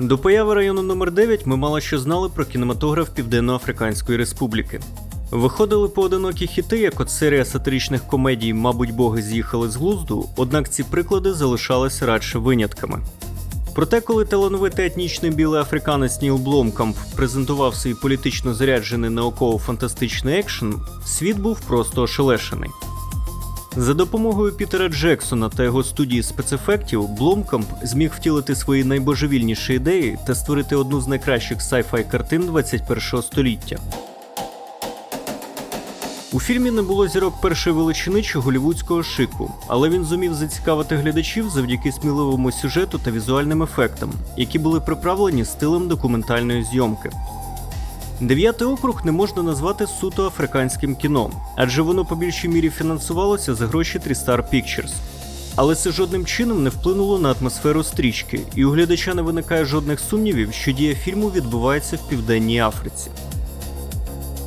До появи району номер 9 ми мало що знали про кінематограф Південно-Африканської Республіки. Виходили поодинокі хіти, як от серія сатиричних комедій Мабуть, боги з'їхали з глузду, однак ці приклади залишалися радше винятками. Проте, коли талановитий етнічний білий африканець Ніл Бломкамп презентував свій політично заряджений науково-фантастичний екшен, світ був просто ошелешений. За допомогою Пітера Джексона та його студії спецефектів Бломкамп зміг втілити свої найбожевільніші ідеї та створити одну з найкращих sci-fi картин 21-го століття. У фільмі не було зірок першої величини чи голівудського шику, але він зумів зацікавити глядачів завдяки сміливому сюжету та візуальним ефектам, які були приправлені стилем документальної зйомки. Дев'ятий округ не можна назвати суто африканським кіно, адже воно по більшій мірі фінансувалося за гроші Трістар Pictures. Але це жодним чином не вплинуло на атмосферу стрічки, і у глядача не виникає жодних сумнівів, що дія фільму відбувається в Південній Африці.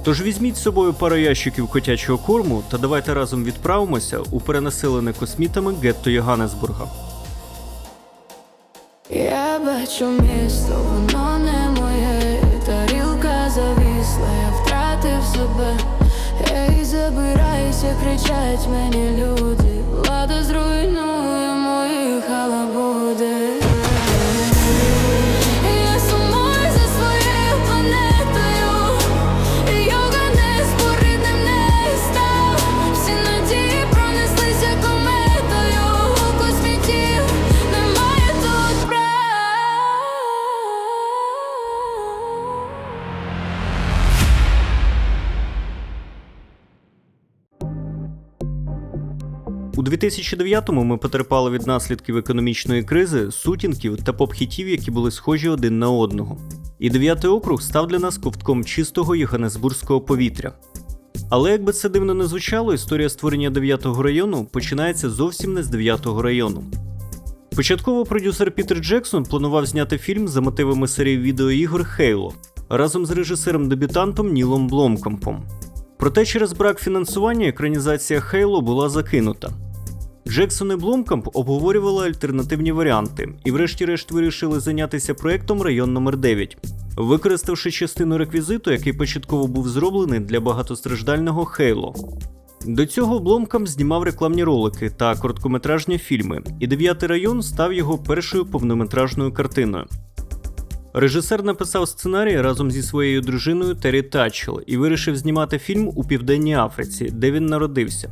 Тож візьміть з собою пару ящиків котячого корму та давайте разом відправимося у перенаселене космітами гетто Йоганнесбурга. Я бачу місто, воно себе. Ей, забирайся, кричать мені люди. Влада зруйнує моїх халабуди. У 2009-му ми потерпали від наслідків економічної кризи, сутінків та поп-хітів, які були схожі один на одного. І дев'ятий округ став для нас ковтком чистого йоганнесбурзького повітря. Але як би це дивно не звучало, історія створення 9-го району починається зовсім не з 9-го району. Початково продюсер Пітер Джексон планував зняти фільм за мотивами серії відеоігор Хейло разом з режисером-дебютантом Нілом Бломкампом. Проте через брак фінансування екранізація Хейло була закинута. Джексон і Бломкамп обговорювали альтернативні варіанти і, врешті-решт, вирішили зайнятися проектом Район номер 9 використавши частину реквізиту, який початково був зроблений для багатостраждального Хейло. До цього Бломкам знімав рекламні ролики та короткометражні фільми, і дев'ятий район став його першою повнометражною картиною. Режисер написав сценарій разом зі своєю дружиною Террі Татчел і вирішив знімати фільм у Південній Африці, де він народився.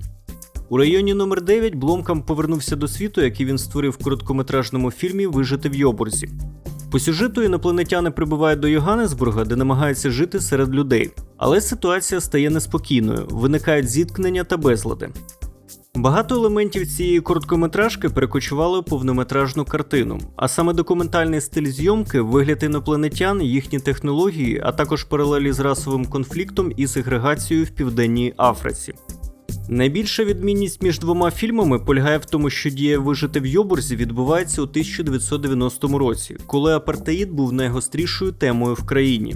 У районі номер 9 Бломкам повернувся до світу, який він створив в короткометражному фільмі Вижити в Йобурзі. По сюжету інопланетяни прибувають до Йоганнесбурга, де намагаються жити серед людей. Але ситуація стає неспокійною, виникають зіткнення та безлади. Багато елементів цієї короткометражки перекочували у повнометражну картину, а саме документальний стиль зйомки, вигляд інопланетян, їхні технології, а також паралелі з расовим конфліктом і сегрегацією в Південній Африці. Найбільша відмінність між двома фільмами полягає в тому, що дія вижити в Йобурзі відбувається у 1990 році, коли апартеїд був найгострішою темою в країні.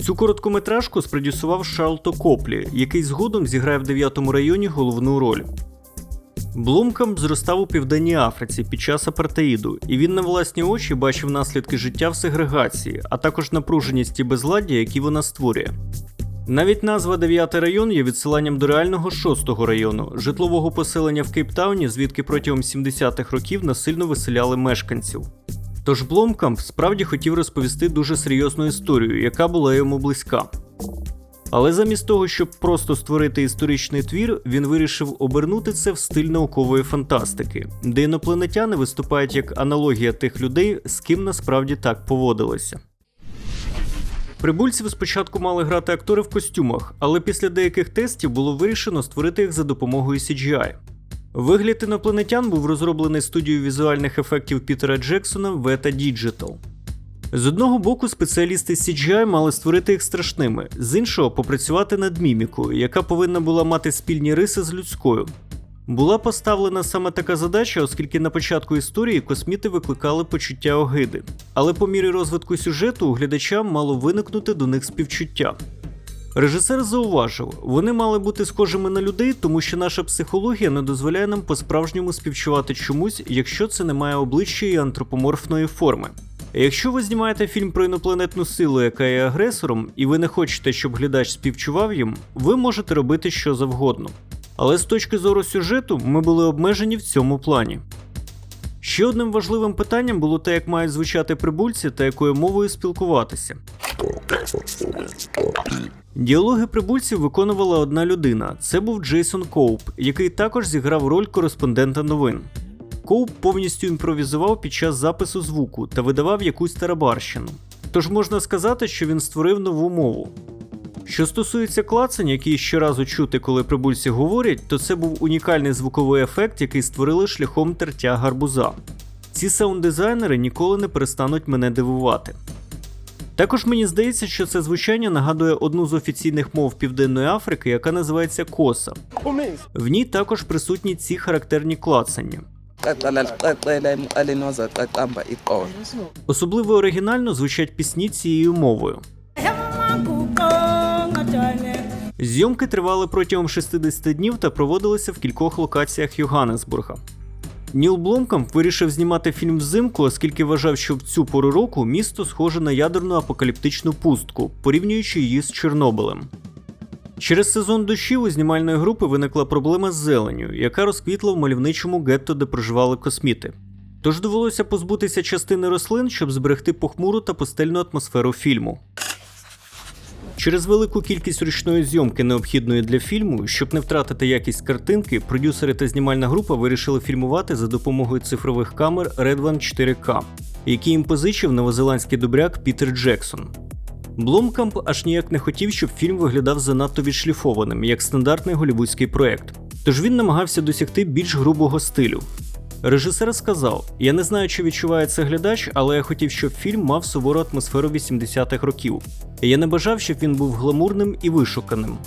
Цю короткометражку спродюсував Шарлто Коплі, який згодом зіграє в 9-му районі головну роль. Блумкам зростав у Південній Африці під час апартеїду, і він на власні очі бачив наслідки життя в сегрегації, а також напруженість і безладдя, які вона створює. Навіть назва 9 район є відсиланням до реального 6-го району, житлового поселення в Кейптауні, звідки протягом 70-х років насильно виселяли мешканців. Тож Бломкамп справді хотів розповісти дуже серйозну історію, яка була йому близька. Але замість того, щоб просто створити історичний твір, він вирішив обернути це в стиль наукової фантастики, де інопланетяни виступають як аналогія тих людей, з ким насправді так поводилися. Прибульців спочатку мали грати актори в костюмах, але після деяких тестів було вирішено створити їх за допомогою CGI. Вигляд інопланетян був розроблений студією візуальних ефектів Пітера Джексона Veta Digital. З одного боку, спеціалісти CGI мали створити їх страшними, з іншого попрацювати над мімікою, яка повинна була мати спільні риси з людською. Була поставлена саме така задача, оскільки на початку історії косміти викликали почуття огиди. Але по мірі розвитку сюжету у глядача мало виникнути до них співчуття. Режисер зауважив, вони мали бути схожими на людей, тому що наша психологія не дозволяє нам по-справжньому співчувати чомусь, якщо це не має обличчя і антропоморфної форми. Якщо ви знімаєте фільм про інопланетну силу, яка є агресором, і ви не хочете, щоб глядач співчував їм, ви можете робити що завгодно. Але з точки зору сюжету ми були обмежені в цьому плані. Ще одним важливим питанням було те, як мають звучати прибульці та якою мовою спілкуватися. Діалоги прибульців виконувала одна людина. Це був Джейсон Коуп, який також зіграв роль кореспондента новин. Коуп повністю імпровізував під час запису звуку та видавав якусь тарабарщину. Тож можна сказати, що він створив нову мову. Що стосується клацань, які щоразу чути, коли прибульці говорять, то це був унікальний звуковий ефект, який створили шляхом тертя гарбуза. Ці саунд-дизайнери ніколи не перестануть мене дивувати. Також мені здається, що це звучання нагадує одну з офіційних мов Південної Африки, яка називається коса. В ній також присутні ці характерні клацання. Особливо оригінально звучать пісні цією мовою. Зйомки тривали протягом 60 днів та проводилися в кількох локаціях Йоганнесбурга. Ніл Бломкамп вирішив знімати фільм взимку, оскільки вважав, що в цю пору року місто схоже на ядерну апокаліптичну пустку, порівнюючи її з Чорнобилем. Через сезон дощів у знімальної групи виникла проблема з зеленю, яка розквітла в мальовничому гетто, де проживали косміти. Тож довелося позбутися частини рослин, щоб зберегти похмуру та пустельну атмосферу фільму. Через велику кількість ручної зйомки, необхідної для фільму, щоб не втратити якість картинки, продюсери та знімальна група вирішили фільмувати за допомогою цифрових камер Red One 4K, які їм позичив новозеландський добряк Пітер Джексон. Бломкамп аж ніяк не хотів, щоб фільм виглядав занадто відшліфованим, як стандартний голівудський проект. Тож він намагався досягти більш грубого стилю. Режисер сказав: Я не знаю, чи відчуває це глядач, але я хотів, щоб фільм мав сувору атмосферу 80-х років. Я не бажав, щоб він був гламурним і вишуканим.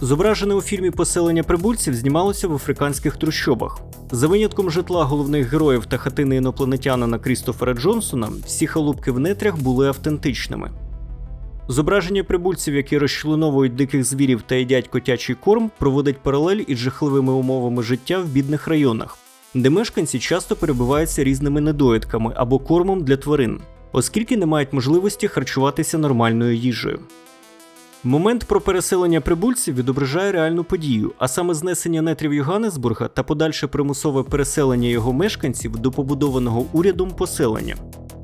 Зображене у фільмі поселення прибульців знімалося в африканських трущобах. За винятком житла головних героїв та хатини інопланетянина Крістофера Джонсона, всі халупки в нетрях були автентичними. Зображення прибульців, які розчленовують диких звірів та їдять котячий корм, проводить паралель із жахливими умовами життя в бідних районах, де мешканці часто перебиваються різними недоїдками або кормом для тварин, оскільки не мають можливості харчуватися нормальною їжею. Момент про переселення прибульців відображає реальну подію, а саме знесення нетрів Йоганнесбурга та подальше примусове переселення його мешканців до побудованого урядом поселення.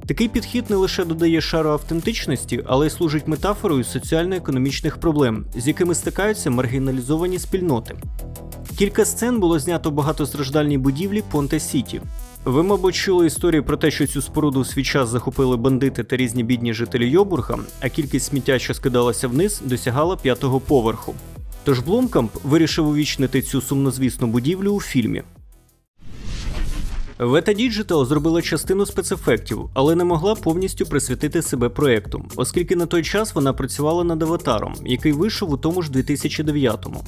Такий підхід не лише додає шару автентичності, але й служить метафорою соціально-економічних проблем, з якими стикаються маргіналізовані спільноти. Кілька сцен було знято в багатостраждальній будівлі Понте Сіті. Ви, мабуть, чули історії про те, що цю споруду у свій час захопили бандити та різні бідні жителі Йобурга, а кількість сміття, що скидалася вниз, досягала п'ятого поверху. Тож Бломкамп вирішив увічнити цю сумнозвісну будівлю у фільмі. Вета Digital зробила частину спецефектів, але не могла повністю присвятити себе проекту, оскільки на той час вона працювала над аватаром, який вийшов у тому ж 2009-му.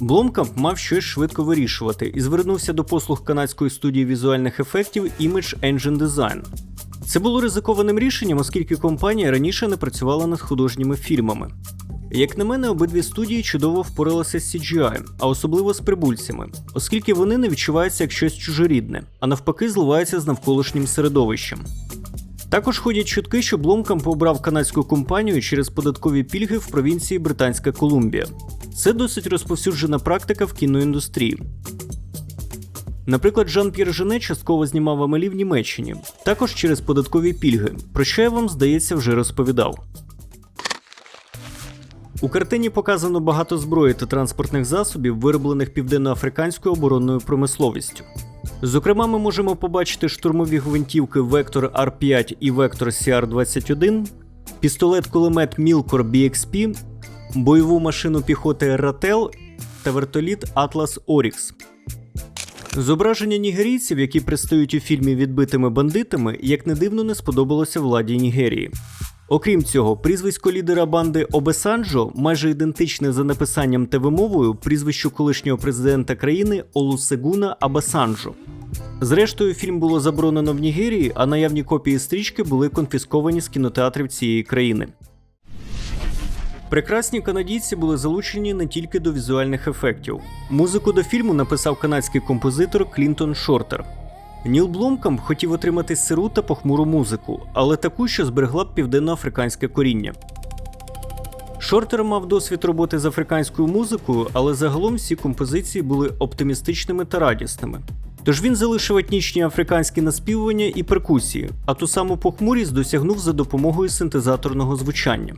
Бломкамп мав щось швидко вирішувати і звернувся до послуг канадської студії візуальних ефектів Image Engine Design. Це було ризикованим рішенням, оскільки компанія раніше не працювала над художніми фільмами. Як на мене, обидві студії чудово впоралися з CGI, а особливо з прибульцями, оскільки вони не відчуваються як щось чужорідне, а навпаки, зливаються з навколишнім середовищем. Також ходять чутки, що Бломкамп обрав канадську компанію через податкові пільги в провінції Британська Колумбія. Це досить розповсюджена практика в кіноіндустрії. Наприклад, Жан П'єр Жене частково знімав Амелі в Німеччині, також через податкові пільги, про що я вам, здається, вже розповідав. У картині показано багато зброї та транспортних засобів, вироблених південноафриканською оборонною промисловістю. Зокрема, ми можемо побачити штурмові гвинтівки Vector R5 і Vector CR21, пістолет-кулемет Milcor BXP, бойову машину піхоти Ratel та вертоліт Atlas Oryx. Зображення нігерійців, які предстають у фільмі відбитими бандитами, як не дивно не сподобалося владі Нігерії. Окрім цього, прізвисько лідера банди Обесанджо майже ідентичне за написанням та вимовою прізвищу колишнього президента країни Олусегуна Абасанджо. Зрештою, фільм було заборонено в Нігерії, а наявні копії стрічки були конфісковані з кінотеатрів цієї країни. Прекрасні канадійці були залучені не тільки до візуальних ефектів. Музику до фільму написав канадський композитор Клінтон Шортер. Ніл Бломкам хотів отримати сиру та похмуру музику, але таку, що зберегла б південноафриканське коріння. Шортер мав досвід роботи з африканською музикою, але загалом всі композиції були оптимістичними та радісними. Тож він залишив етнічні африканські наспівування і перкусії, а ту саму похмурість досягнув за допомогою синтезаторного звучання.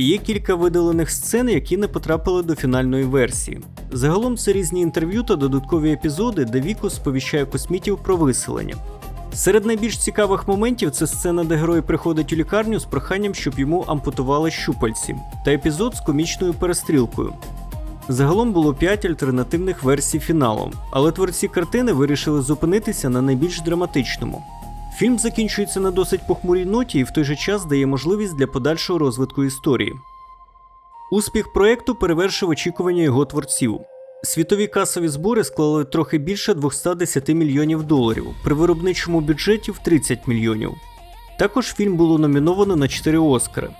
Є кілька видалених сцен, які не потрапили до фінальної версії. Загалом це різні інтерв'ю та додаткові епізоди, де Віку сповіщає космітів про виселення. Серед найбільш цікавих моментів це сцена, де герой приходить у лікарню з проханням, щоб йому ампутували щупальці, та епізод з комічною перестрілкою. Загалом було 5 альтернативних версій фіналу, але творці картини вирішили зупинитися на найбільш драматичному. Фільм закінчується на досить похмурій ноті і в той же час дає можливість для подальшого розвитку історії. Успіх проекту перевершив очікування його творців. Світові касові збори склали трохи більше 210 мільйонів доларів при виробничому бюджеті в 30 мільйонів. Також фільм було номіновано на 4 Оскари.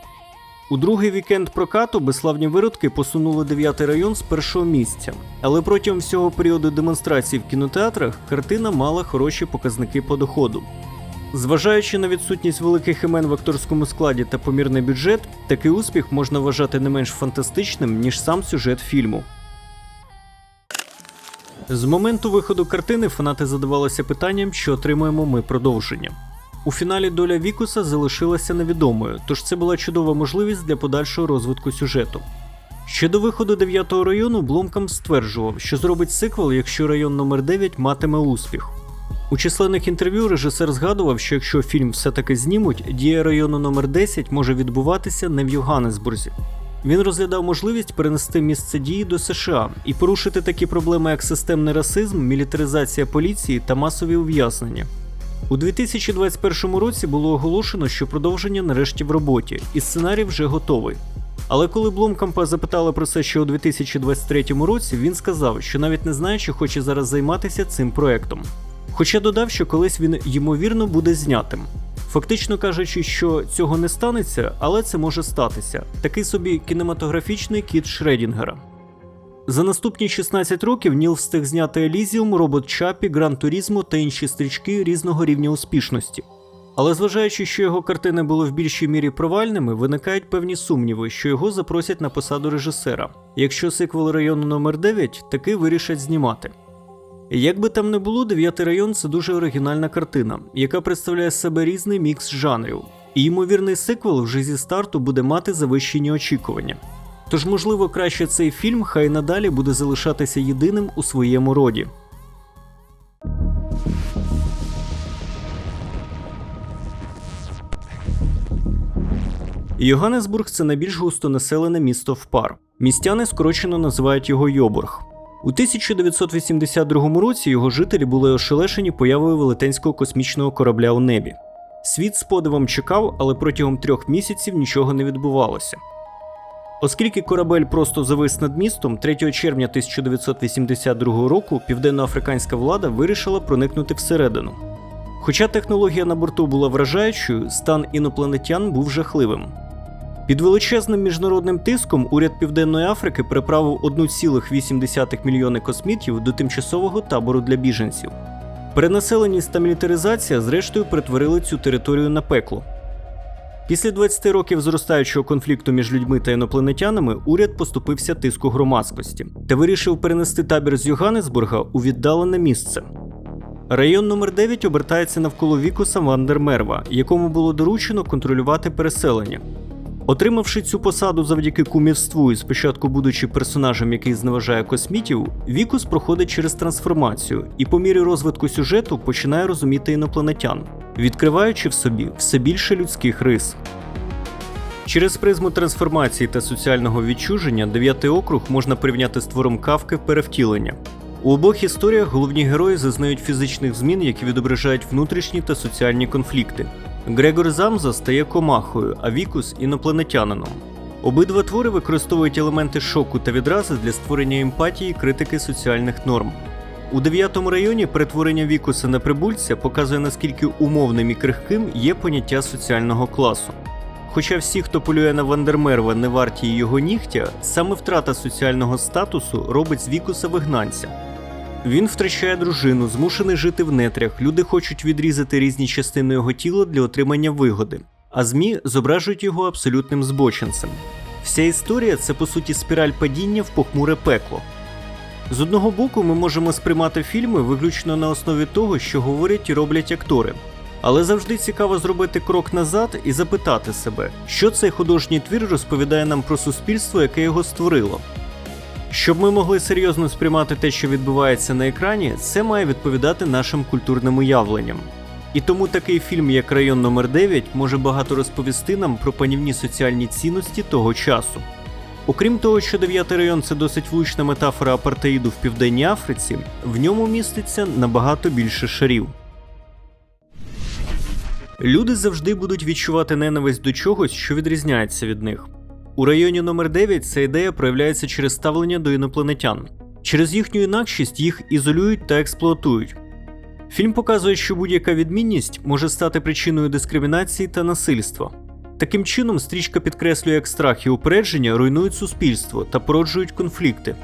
У другий вікенд прокату безславні виродки посунули дев'ятий район з першого місця, але протягом всього періоду демонстрацій в кінотеатрах картина мала хороші показники по доходу. Зважаючи на відсутність великих імен в акторському складі та помірний бюджет, такий успіх можна вважати не менш фантастичним, ніж сам сюжет фільму. З моменту виходу картини фанати задавалися питанням, чи отримаємо ми продовження. У фіналі доля Вікуса залишилася невідомою, тож це була чудова можливість для подальшого розвитку сюжету. Ще до виходу 9-го району Бломкам стверджував, що зробить сиквел, якщо район номер 9 матиме успіх. У численних інтерв'ю режисер згадував, що якщо фільм все-таки знімуть, дія району номер 10 може відбуватися не в Йоганнесбурзі. Він розглядав можливість перенести місце дії до США і порушити такі проблеми, як системний расизм, мілітаризація поліції та масові ув'язнення. У 2021 році було оголошено, що продовження нарешті в роботі, і сценарій вже готовий. Але коли Бломкампа запитали про це ще у 2023 році, він сказав, що навіть не знає, чи хоче зараз займатися цим проектом. Хоча додав, що колись він ймовірно буде знятим. Фактично кажучи, що цього не станеться, але це може статися. Такий собі кінематографічний кіт Шредінгера. За наступні 16 років Ніл встиг зняти Елізіум, Робот Чапі, Гран Турізмо та інші стрічки різного рівня успішності. Але зважаючи, що його картини були в більшій мірі провальними, виникають певні сумніви, що його запросять на посаду режисера. Якщо сиквел району номер 9 таки вирішать знімати. Як би там не було, дев'ятий район це дуже оригінальна картина, яка представляє себе різний мікс жанрів. І ймовірний сиквел вже зі старту буде мати завищені очікування. Тож, можливо, краще цей фільм хай надалі буде залишатися єдиним у своєму роді. Йоганнесбург це найбільш густонаселене місто в пар. Містяни скорочено називають його Йобург. У 1982 році його жителі були ошелешені появою велетенського космічного корабля у небі. Світ з подивом чекав, але протягом трьох місяців нічого не відбувалося. Оскільки корабель просто завис над містом, 3 червня 1982 року південноафриканська влада вирішила проникнути всередину. Хоча технологія на борту була вражаючою, стан інопланетян був жахливим. Під величезним міжнародним тиском уряд Південної Африки приправив 1,8 мільйони космітів до тимчасового табору для біженців. Перенаселеність та мілітаризація зрештою перетворили цю територію на пекло. Після 20 років зростаючого конфлікту між людьми та інопланетянами уряд поступився тиску громадськості та вирішив перенести табір з Йоганнесбурга у віддалене місце. Район номер 9 обертається навколо Вікуса Вандермерва, якому було доручено контролювати переселення. Отримавши цю посаду завдяки кумівству і спочатку будучи персонажем, який зневажає космітів, Вікус проходить через трансформацію і по мірі розвитку сюжету починає розуміти інопланетян, відкриваючи в собі все більше людських рис. Через призму трансформації та соціального відчуження дев'ятий округ можна порівняти з твором кавки перевтілення. У обох історіях головні герої зазнають фізичних змін, які відображають внутрішні та соціальні конфлікти. Грегор Замза стає комахою, а Вікус інопланетянином. Обидва твори використовують елементи шоку та відрази для створення емпатії критики соціальних норм. У дев'ятому районі перетворення Вікуса на прибульця показує наскільки умовним і крихким є поняття соціального класу. Хоча всі, хто полює на Вандермерва, не варті його нігтя, саме втрата соціального статусу робить з Вікуса вигнанця. Він втрачає дружину, змушений жити в нетрях. Люди хочуть відрізати різні частини його тіла для отримання вигоди, а ЗМІ зображують його абсолютним збочинцем. Вся історія це по суті спіраль падіння в похмуре пекло. З одного боку, ми можемо сприймати фільми виключно на основі того, що говорять і роблять актори. Але завжди цікаво зробити крок назад і запитати себе, що цей художній твір розповідає нам про суспільство, яке його створило. Щоб ми могли серйозно сприймати те, що відбувається на екрані, це має відповідати нашим культурним уявленням. І тому такий фільм, як Район номер 9 може багато розповісти нам про панівні соціальні цінності того часу. Окрім того, що дев'ятий район це досить влучна метафора апартеїду в Південній Африці, в ньому міститься набагато більше шарів. Люди завжди будуть відчувати ненависть до чогось, що відрізняється від них. У районі номер 9 ця ідея проявляється через ставлення до інопланетян. Через їхню інакшість їх ізолюють та експлуатують. Фільм показує, що будь-яка відмінність може стати причиною дискримінації та насильства. Таким чином, стрічка підкреслює, як страх і упередження руйнують суспільство та породжують конфлікти.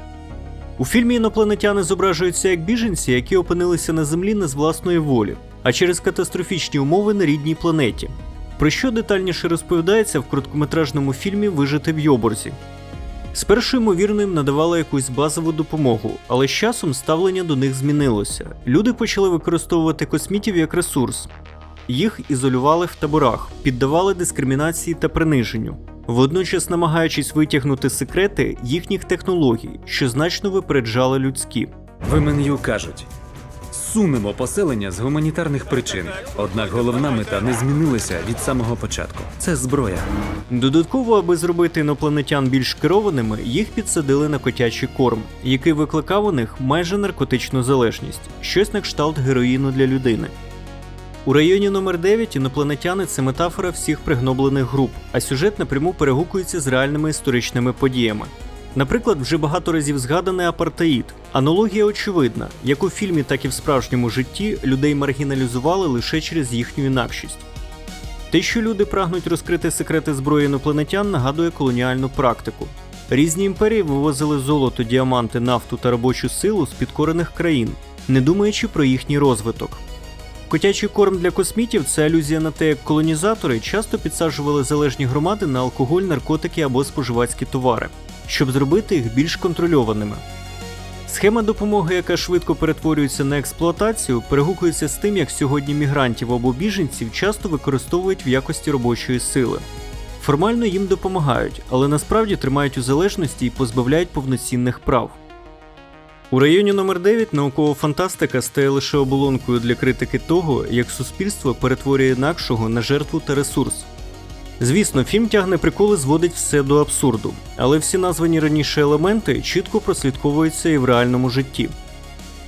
У фільмі інопланетяни зображуються як біженці, які опинилися на землі не з власної волі, а через катастрофічні умови на рідній планеті. Про що детальніше розповідається в короткометражному фільмі Вижити в Йоборзі. Спершу ймовірно їм надавали якусь базову допомогу, але з часом ставлення до них змінилося. Люди почали використовувати космітів як ресурс. Їх ізолювали в таборах, піддавали дискримінації та приниженню, водночас намагаючись витягнути секрети їхніх технологій, що значно випереджали людські. В МНЮ кажуть: сунемо поселення з гуманітарних причин. Однак головна мета не змінилася від самого початку. Це зброя. Додатково, аби зробити інопланетян більш керованими, їх підсадили на котячий корм, який викликав у них майже наркотичну залежність, щось на кшталт героїну для людини. У районі номер 9 інопланетяни це метафора всіх пригноблених груп, а сюжет напряму перегукується з реальними історичними подіями. Наприклад, вже багато разів згаданий апартеїд. Аналогія очевидна, як у фільмі, так і в справжньому житті людей маргіналізували лише через їхню інакшість. Те, що люди прагнуть розкрити секрети зброї інопланетян, нагадує колоніальну практику. Різні імперії вивозили золото, діаманти, нафту та робочу силу з підкорених країн, не думаючи про їхній розвиток. Котячий корм для космітів це алюзія на те, як колонізатори часто підсаджували залежні громади на алкоголь, наркотики або споживацькі товари, щоб зробити їх більш контрольованими. Схема допомоги, яка швидко перетворюється на експлуатацію, перегукується з тим, як сьогодні мігрантів або біженців часто використовують в якості робочої сили. Формально їм допомагають, але насправді тримають у залежності і позбавляють повноцінних прав. У районі номер 9 наукова фантастика стає лише оболонкою для критики того, як суспільство перетворює інакшого на жертву та ресурс. Звісно, фільм тягне приколи, зводить все до абсурду, але всі названі раніше елементи чітко прослідковуються і в реальному житті.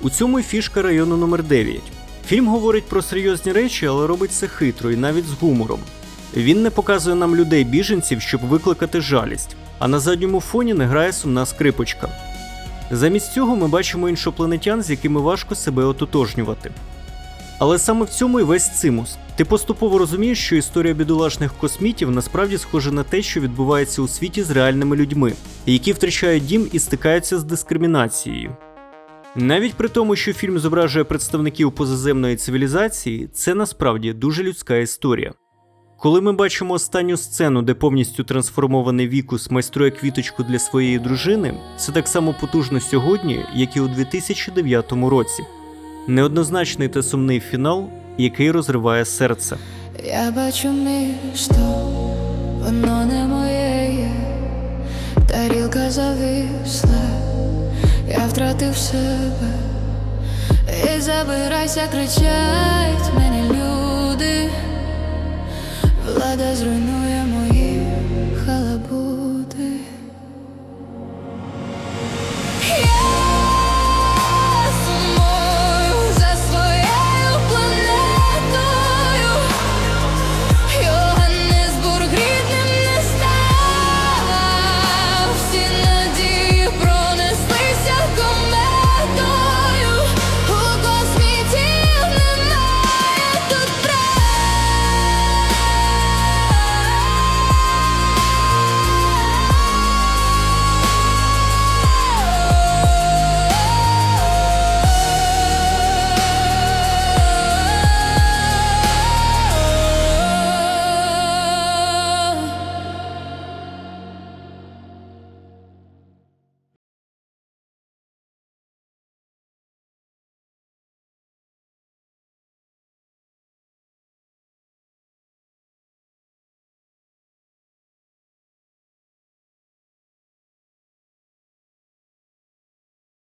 У цьому й фішка району номер 9 Фільм говорить про серйозні речі, але робить це хитро і навіть з гумором. Він не показує нам людей біженців, щоб викликати жалість, а на задньому фоні не грає сумна скрипочка. Замість цього ми бачимо іншопланетян, з якими важко себе ототожнювати. Але саме в цьому і весь цимус. Ти поступово розумієш, що історія бідолашних космітів насправді схожа на те, що відбувається у світі з реальними людьми, які втрачають дім і стикаються з дискримінацією. Навіть при тому, що фільм зображує представників позаземної цивілізації, це насправді дуже людська історія. Коли ми бачимо останню сцену, де повністю трансформований Вікус майструє квіточку для своєї дружини, це так само потужно сьогодні, як і у 2009 році. Неоднозначний та сумний фінал, який розриває серце. Я бачу місто, воно не моє є, тарілка зависла, я втратив себе, і забирайся, кричать мені люди, влада зруйнує